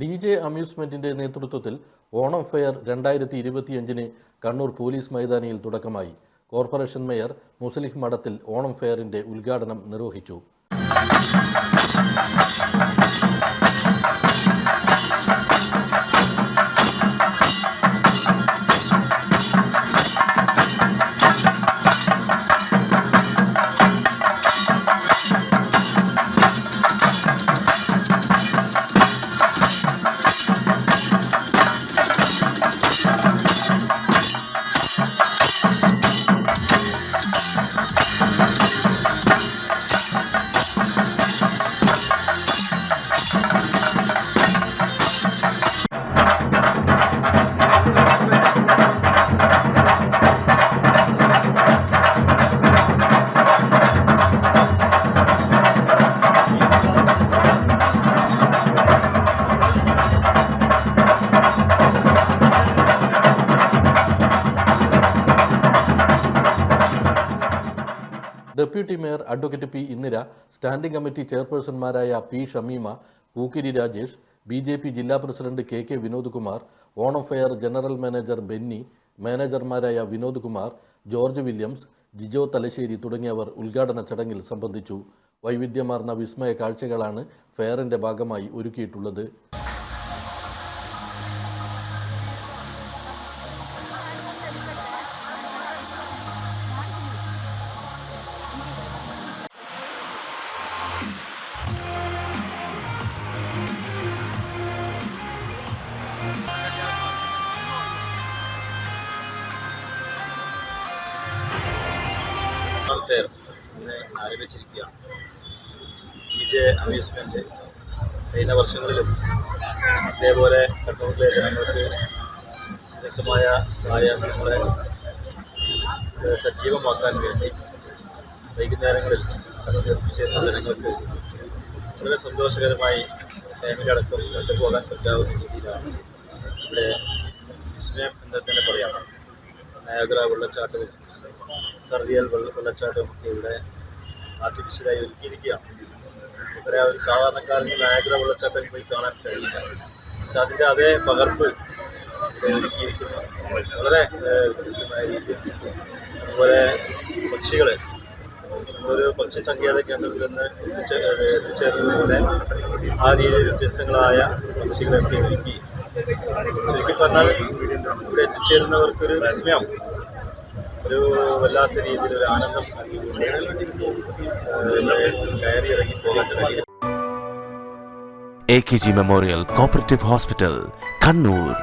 D J അമ്യൂസ്മെന്റിന്റെ നേതൃത്വത്തിൽ Onam fair രണ്ടായിരത്തി ഇരുപത്തിയഞ്ചിന് കണ്ണൂർ പോലീസ് മൈതാനിയിൽ തുടക്കമായി. കോർപ്പറേഷൻ മേയർ മുസ്ലിഹ് മഠത്തിൽ ഓണം ഫെയറിന്റെ ഉദ്ഘാടനം നിർവഹിച്ചു. Deputy mayor advocate P Indira standing committee ചെയർപേഴ്സൺമാരായ P Shameema Pookkiri Rajesh B J P ജില്ലാ president K K Vinod Kumar Onam fair general manager Benny മാനേജർമാരായ Vinod Kumar George Williams Jijo Thalassery തുടങ്ങിയവർ ഉദ്ഘാടന ചടങ്ങിൽ സംബന്ധിച്ചു. വൈവിധ്യമാർന്ന വിസ്മയ കാഴ്ചകളാണ് ഫെയറിന്റെ ഭാഗമായി ഒരുക്കിയിട്ടുള്ളത്. ഫെയർ ഇന്ന് ആരംഭിച്ചിരിക്കുകയാണ് ബി ജെ അമ്യൂസ്മെന്റ് കഴിഞ്ഞ വർഷങ്ങളിലും അതേപോലെ കണ്ണൂരിലെ ജനങ്ങൾക്ക് രസമായ സഹായങ്ങളെ സജീവമാക്കാൻ വേണ്ടി വൈകുന്നേരങ്ങളിൽ കണ്ണൂർ എത്തിച്ചേരുന്ന ജനങ്ങൾക്ക് വളരെ സന്തോഷകരമായി ഫാമിലി അടക്കം കൊണ്ടുപോകാൻ പറ്റാവുന്ന രീതിയിലാണ് ഇവിടെ വിസ്മയം എന്ന് തന്നെ പറയാം. നയാഗ്ര വെള്ളച്ചാട്ടവും സർറിയൽ വെള്ള വെള്ളച്ചാട്ടവും ഒക്കെ ഇവിടെ ആർട്ടിഫിഷ്യലായി ഒരുക്കിയിരിക്കുകയാണ്. ഇവിടെ ഒരു സാധാരണക്കാരന് നയാഗ്ര വെള്ളച്ചാട്ടം പോയി കാണാൻ കഴിയില്ല. പക്ഷെ അതിന്റെ അതേ പകർപ്പ് ഇവിടെ ഒരുക്കിയിരിക്കുന്നു. വളരെ വ്യത്യസ്തമായ രീതിയിൽ അതുപോലെ പക്ഷികൾ ഒരു പക്ഷി സങ്കേത കേന്ദ്രത്തിൽ നിന്ന് എത്തിച്ചേർന്നതുപോലെ ആ രീതിയിൽ വ്യത്യസ്തങ്ങളായ പക്ഷികളൊക്കെ ഒരുക്കി. ശരിക്കും പറഞ്ഞാൽ ഇവിടെ എത്തിച്ചേരുന്നവർക്കൊരു വിസ്മയം. ഒരു വല്ലാത്ത രീതിയിൽ ഒരു ആനന്ദം കയറി ഇറങ്ങി പോകാൻ കഴിയും A K G memorial cooperative hospital Kannur